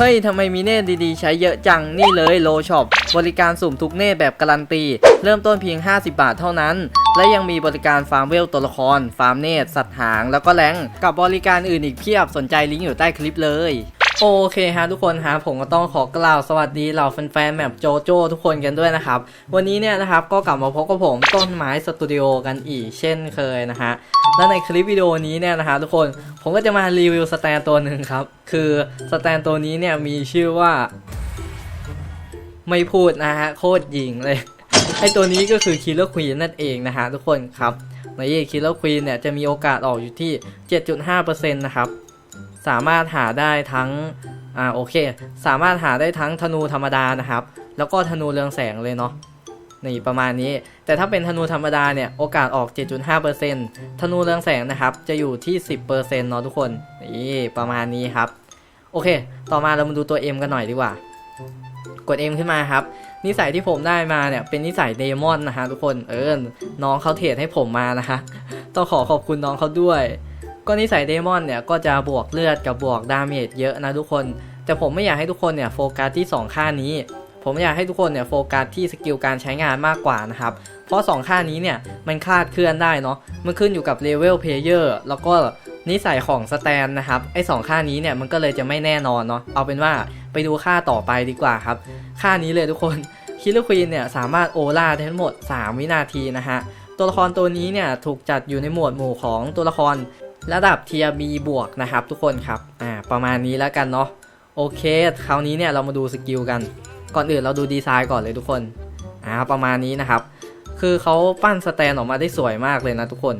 เฮ้ยทำไมมีเนตดีๆ ใช้เยอะจังนี่เลยโลช็อปบริการสุ่มทุกเนตแบบการันตี เริ่มต้นเพียง 50 บาทเท่านั้น และยังมีบริการฟาร์มเวลตัวละคร ฟาร์มเนตสัตว์หาง แล้วก็แรงกับบริการอื่นอีกเพียบสนใจลิงก์อยู่ใต้คลิปเลย โอเคฮะทุกคนฮะผมก็ต้องขอกล่าวสวัสดีเหล่าแฟนๆแมปโจโจ้ทุกคนกันด้วยนะครับ วันนี้เนี่ยนะครับก็กลับมาพบกับผมต้นไม้สตูดิโอกันอีกเช่นเคยนะฮะและในคลิปวิดีโอนี้เนี่ยนะฮะทุกคนผมก็จะมารีวิวสแตนตัวหนึ่งครับ คือสแตนตัวนี้เนี่ยมีชื่อว่า ไม่พูดนะฮะโคตรหญิงเลยไอตัวนี้ก็คือคิลเลอร์ควีนนั่นเองนะฮะทุกคนครับในคิลเลอร์ควีนเนี่ยจะมีโอกาสออกอยู่ที่ 7.5%นะครับ สามารถหาได้ทั้งอ่าโอเค สามารถหาได้ทั้งธนูธรรมดานะครับ แล้วก็ธนูเรืองแสงเลยเนาะนี่ประมาณนี้ แต่ถ้าเป็นธนูธรรมดาเนี่ยโอกาสออก 7.5%ธนูเรืองแสงนะครับ จะอยู่ที่ 10%เนาะทุกคนนี่ประมาณนี้ครับ โอเค ต่อมาเรามาดูตัว M กันหน่อยดีกว่า กด M ขึ้นมาครับ นิสัยที่ผมได้มาเนี่ยเป็นนิสัยเดมอนนะฮะทุกคนเออน้องเขาเทรดให้ผมมานะคะต้องขอขอบคุณน้องเขาด้วย ก็นิสัยเดมอนเนี่ยก็จะบวกเลือดกับบวกดาเมจเยอะนะทุกคน แต่ผมไม่อยากให้ทุกคนเนี่ยโฟกัสที่ 2 ค่านี้ ผมอยากให้ทุกคนเนี่ยโฟกัสที่สกิลการใช้งานมากกว่านะครับ เพราะ 2 ค่านี้เนี่ยมันคลาดเคลื่อนได้เนาะ มันขึ้นอยู่กับเลเวลเพลเยอร์แล้วก็นิสัยของสแตนนะครับ ไอ้สองค่านี้เนี่ยมันก็เลยจะไม่แน่นอนเนาะ เอาเป็นว่าไปดูค่าต่อไปดีกว่าครับ ค่านี้เลยทุกคน คิลเลอร์ควีนเนี่ยสามารถโอล่าได้ทั้งหมด 3 วินาทีนะฮะ ตัวละครตัวนี้เนี่ยถูกจัดอยู่ในหมวดหมู่ของตัวละคร ระดับเทียบีบวกนะครับทุกคนครับ อ่า ประมาณนี้แล้วกันเนาะ โอเค คราวนี้เนี่ยเรามาดูสกิลกัน ก่อนอื่นเราดูดีไซน์ก่อนเลยทุกคน อ่า ประมาณนี้นะครับ คือเขาปั้นสแตนออกมาได้สวยมากเลยนะทุกคน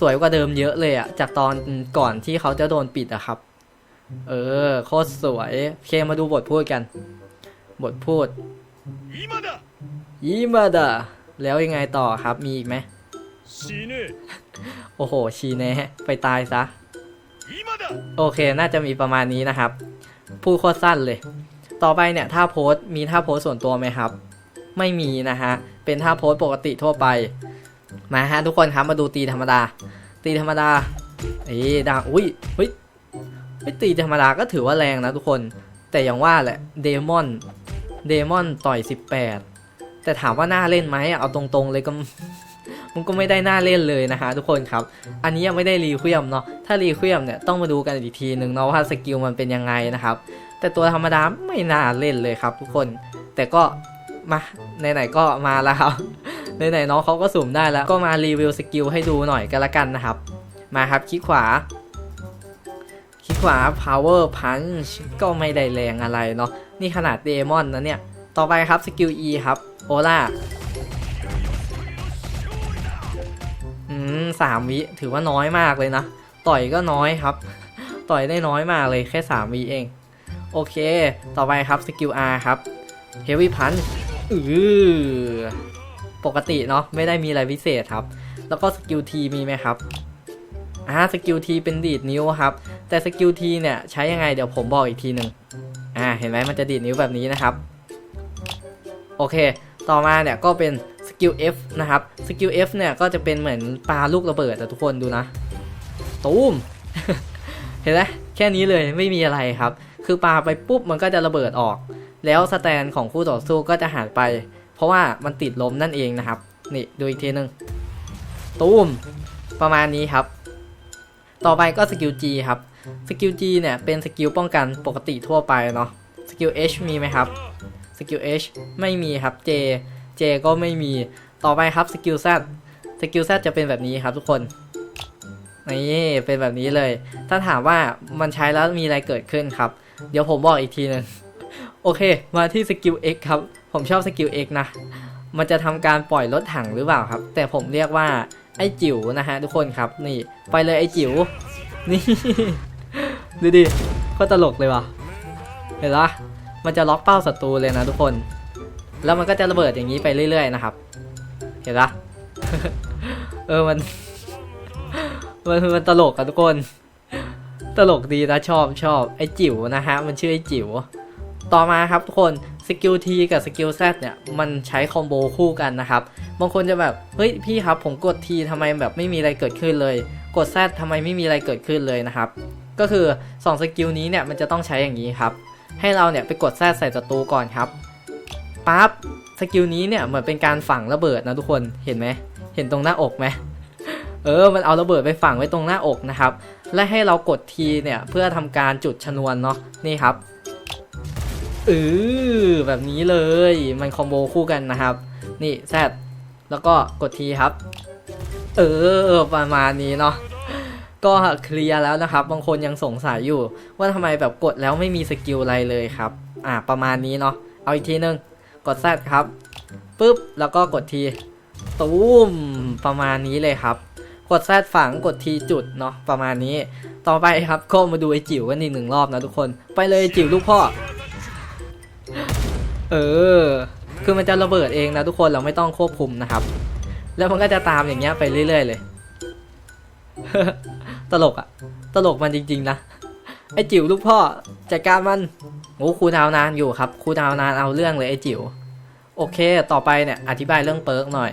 สวยกว่าเดิมเยอะเลยอะจากตอนก่อนที่เขาจะโดนปิดอะครับ เออ โคตรสวยโอเคมาดูบทพูดกัน บทพูด今だยิมาดาแล้วยังไงต่อครับ มีอีกไหม โอ้โห ชีเน่ไปตายซะ โอเค น่าจะมีประมาณนี้นะครับ พูดโคตรสั้นเลย ต่อไปเนี่ยท่าโพสมีท่าโพสส่วนตัวไหมครับ ไม่มีนะฮะ เป็นท่าโพสปกติทั่วไป มาฮะทุกคนครับมาดูตีธรรมดา ตีธรรมดาเอ้ดาอุ้ยเฮ้ยตีธรรมดาก็ถือว่าแรงนะทุกคน แต่อย่างว่าแหละ เดมอน เดมอนต่อย 18 แต่ถามว่าน่าเล่นไหมเอาตรงๆเลยก็ มันก็ไม่ได้น่าเล่นเลยนะฮะทุกคนครับ อันนี้ยังไม่ได้รีเควียมเนาะ ถ้ารีเควียมเนี่ยต้องมาดูกันอีกทีหนึ่งเนาะว่าสกิลมันเป็นยังไงนะครับ แต่ตัวธรรมดาไม่น่าเล่นเลยครับ ทุกคน แต่ก็มาไหนๆก็มาแล้วครับไหนๆน้องเขาก็สุ่มได้แล้ว ก็มารีวิวสกิลให้ดูหน่อยกันละกันนะครับ มาครับคลิกขวาคลิกขวา power punch ก็ไม่ได้แรงอะไรเนาะ นี่ขนาดเดมอนนะเนี่ย ต่อไปครับสกิล E ครับโอล่า สามวิถือว่าน้อยมากเลยนะ ต่อยก็น้อยครับ ต่อยได้น้อยมากเลยแค่ 3วิเอง โอเค ต่อไปครับสกิล R ครับ Heavy Punch อือปกติเนาะไม่ได้มีอะไรพิเศษครับ แล้วก็สกิล T มีไหมครับอ่าสกิล T เป็นดีดนิ้วครับ แต่สกิล T เนี่ยใช้ยังไงเดี๋ยวผมบอกอีกทีหนึ่งอ่าเห็นไหมมันจะดีดนิ้วแบบนี้นะครับ โอเค ต่อมาเนี่ยก็เป็น กิล F นะครับ สกิล F เนี่ยก็จะเป็นเหมือนปลาลูกระเบิดอะทุกคนดูนะ ตูม เห็นไหมแค่นี้เลยไม่มีอะไรครับ คือปลาไปปุ๊บมันก็จะระเบิดออก แล้วสแตนของคู่ต่อสู้ก็จะหายไป เพราะว่ามันติดลมนั่นเองนะครับ นี่ดูอีกทีหนึ่งตูม ประมาณนี้ครับ ต่อไปก็สกิล G ครับ สกิล G เนี่ยเป็นสกิลป้องกันปกติทั่วไปเนาะ สกิล H มีไหมครับ สกิล H ไม่มีครับ J J ก็ไม่มีต่อไปครับสกิล Z สกิล Z จะเป็นแบบนี้ครับทุกคนนี่เป็นแบบนี้เลย ถ้าถามว่ามันใช้แล้วมีอะไรเกิดขึ้นครับ เดี๋ยวผมบอกอีกทีนึงโอเค มาที่สกิล X ครับ ผมชอบสกิล X นะ มันจะทำการปล่อยรถถังหรือเปล่าครับ แต่ผมเรียกว่าไอ้จิ๋วนะฮะทุกคนครับ นี่ ไปเลยไอ้จิ๋ว นี่ ดูดิก็ตลกเลยว่ะ เห็นปะมันจะล็อกเป้าศัตรูเลยนะทุกคน แล้วมันก็จะระเบิดอย่างนี้ไปเรื่อย ๆ นะครับ เห็นปะเออมันมันมันตลกอะทุกคน ตลกดีนะชอบชอบไอจิ๋วนะฮะมันชื่อไอจิ๋วต่อมาครับทุกคนสกิล T กับสกิล Z เนี่ยมันใช้คอมโบคู่กันนะครับ บางคนจะแบบ เฮ้ยพี่ครับผมกด T ทำไมแบบไม่มีอะไรเกิดขึ้นเลย กด Z ทำไมไม่มีอะไรเกิดขึ้นเลยนะครับ ก็คือ2สกิลนี้เนี่ยมันจะต้องใช้อย่างนี้ครับ ให้เราเนี่ยไปกด Z ใส่ศัตรูก่อนครับ ปั๊บสกิลนี้เนี่ยเหมือนเป็นการฝังระเบิดนะทุกคนเห็นไหมเห็นตรงหน้าอกไหมเออ มันเอาระเบิดไปฝังไว้ตรงหน้าอกนะครับ และให้เรากดทีเนี่ยเพื่อทำการจุดชนวนเนาะนี่ครับเออแบบนี้เลยมันคอมโบคู่กันนะครับ นี่แซดแล้วก็กดทีครับ เออประมาณนี้เนาะก็เคลียร์แล้วนะครับ บางคนยังสงสัยอยู่ ว่าทำไมแบบกดแล้วไม่มีสกิลอะไรเลยครับ อ่าประมาณนี้เนาะเอาอีกทีนึง กดแซดครับปุ๊บแล้วก็กดทีตุ้มประมาณนี้เลยครับ กดแซดฝังกดทีจุดเนาะประมาณนี้ ต่อไปครับก็มาดูไอจิ๋วกันอีกหนึ่งรอบนะทุกคนไปเลยจิ๋วลูกพ่อ เออ คือมันจะระเบิดเองนะทุกคนเราไม่ต้องควบคุมนะครับ แล้วมันก็จะตามอย่างเงี้ยไปเรื่อย ๆ เลย ตลกอะตลกมันจริง ๆ นะ ไอจิ๋วลูกพ่อจัดการมันโอ้ครูดาวนานอยู่ครับครูดาวนานเอาเรื่องเลยไอจิ๋วโอเค ต่อไปเนี่ยอธิบายเรื่องเปิร์กหน่อย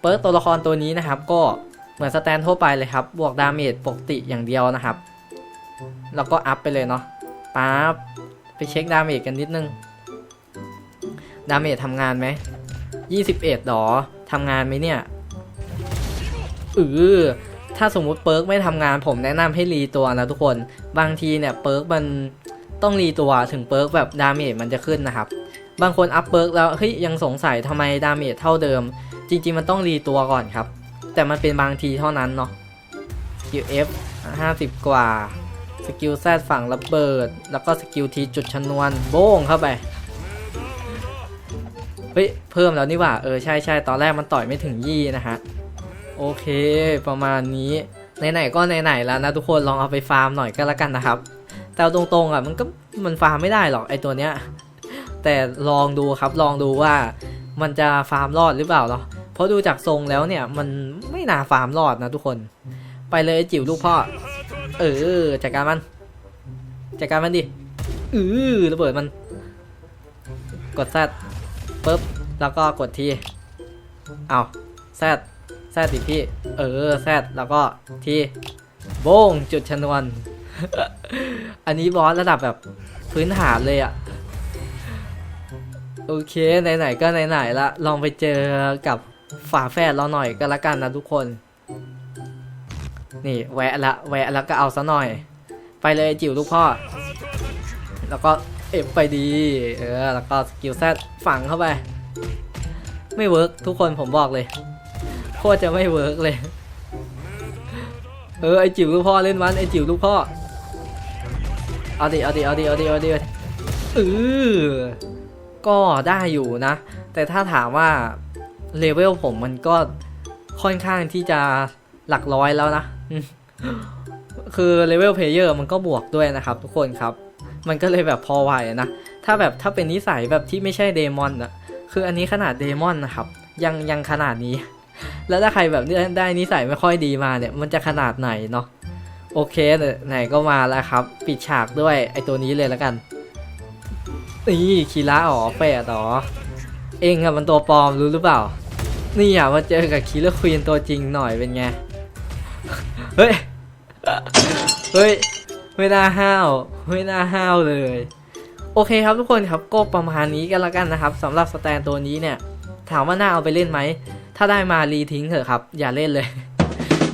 เปิร์กตัวละครตัวนี้นะครับ ก็เหมือนสแตนทั่วไปเลยครับบวกดาเมจปกติอย่างเดียวนะครับแล้วก็อัพไปเลยเนาะปั๊บไปเช็คดาเมจกันนิดนึง ดาเมจทำงานไหม21หรอทำงานไหมเนี่ยเออ ถ้าสมมุติเปิร์กไม่ทำงานผมแนะนำให้รีตัวนะทุกคน บางทีเนี่ยเปิร์กมันต้องรีตัวถึงเปิร์กแบบดาเมจมันจะขึ้นนะครับ บางคนอัพเปิร์กแล้วเฮ้ยยังสงสัยทำไมดาเมจเท่าเดิม จริง ๆ มันต้องรีตัวก่อนครับ แต่มันเป็นบางทีเท่านั้นเนาะสกิล F 50 กว่า สกิล Z ฝั่งระเบิด แล้วก็สกิล T จุดชนวนโบ้งเข้าไป เฮ้ย เพิ่มแล้วนี่ว่า เออ ใช่ใช่ตอนแรกมันต่อยไม่ถึงยี่นะฮะ โอเค ประมาณนี้ไหนๆก็ไหนๆแล้วนะทุกคนลองเอาไปฟาร์มหน่อยก็แล้วกันนะครับ แต่ตรงๆอะมันก็มันฟาร์มไม่ได้หรอกไอตัวเนี้ยแต่ลองดูครับลองดูว่ามันจะฟาร์มรอดหรือเปล่าเนาะเพราะดูจากทรงแล้วเนี่ยมันไม่น่าฟาร์มรอดนะทุกคน ไปเลยจิ๋วลูกพ่อ เออจัดการมันจัดการมันดิอือระเบิดมัน กดแซดปุ๊บแล้วก็กดทีเอาแซด แซดดิพี่ เออแซดแล้วก็ที่โบ้งจุดชนวน อันนี้บอสระดับแบบพื้นฐานเลยอะโอเคไหนๆก็ไหนๆละลองไปเจอกับฝาแฝดเราหน่อยก็แล้วกันนะทุกคน นี่แวะละแวะแล้วก็เอาซะหน่อย ไปเลยจิ๋วลูกพ่อ แล้วก็เอฟไปดีเออแล้วก็สกิลแซดฝังเข้าไป ไม่เวิร์กทุกคนผมบอกเลย คตรจะไม่เวิร์กเลย เออไอจิ๋วลูกพ่อเล่นมันไอจิ๋วลูกพ่อ เอาดิเอาดิเอาดิเอาดิเอาดิเออก็ได้อยู่นะ แต่ถ้าถามว่าเลเวลผมมันก็ค่อนข้างที่จะหลักร้อยแล้วนะ คือเลเวลเพลเยอร์มันก็บวกด้วยนะครับทุกคนครับ มันก็เลยแบบพอไหวนะ ถ้าแบบถ้าเป็นนิสัยแบบที่ไม่ใช่เดมอนอะคืออันนี้ขนาดเดมอนนะครับ ยังยังขนาดนี้ แล้วถ้าใครแบบได้ไดนิสัยไม่ค่อยดีมาเนี่ย มันจะขนาดไหนเนาะ โอเคไหนก็มาแล้วครับ ปิดฉากด้วยไอตัวนี้เลยแล้วกัน นี่คีระอ๋อแฝดอ๋อ เองอะมันตัวปลอมรู้หรือเปล่า นี่อะมาเจอกับคิลเลอร์ควีนตัวจริงหน่อยเป็นไง เฮ้ย เฮ้ย ไม่น่าห้าว ไม่น่าห้าวเลยโอเคครับทุกคนครับก็ประมาณนี้กันละกันนะครับสำหรับสแตนตัวนี้เนี่ย ถามว่าน่าเอาไปเล่นไหม ถ้าได้มารีทิ้งเถอะครับ อย่าเล่นเลย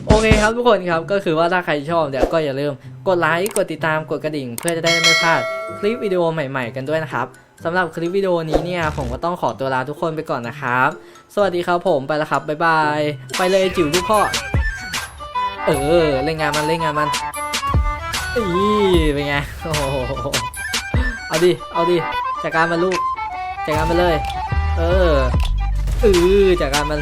โอเคครับทุกคนครับก็คือว่าถ้าใครชอบเนี่ยก็อย่าลืมกดไลค์กดติดตามกดกระดิ่ง เพื่อจะได้ไม่พลาดคลิปวิดีโอใหม่ ๆ กันด้วยนะครับสำหรับคลิปวิดีโอนี้เนี่ยผมก็ต้องขอตัวลาทุกคนไปก่อนนะครับ สวัสดีครับผมไปแล้วครับบ๊ายบายไปเลยจิ๋วลูกพ่อเออเล่นงานมันเล่นงานมันอีเป็นไงโอ้โหเอาดิเอาดิจัดการมันลูกจัดการมันเลย เออ เออจากการมัน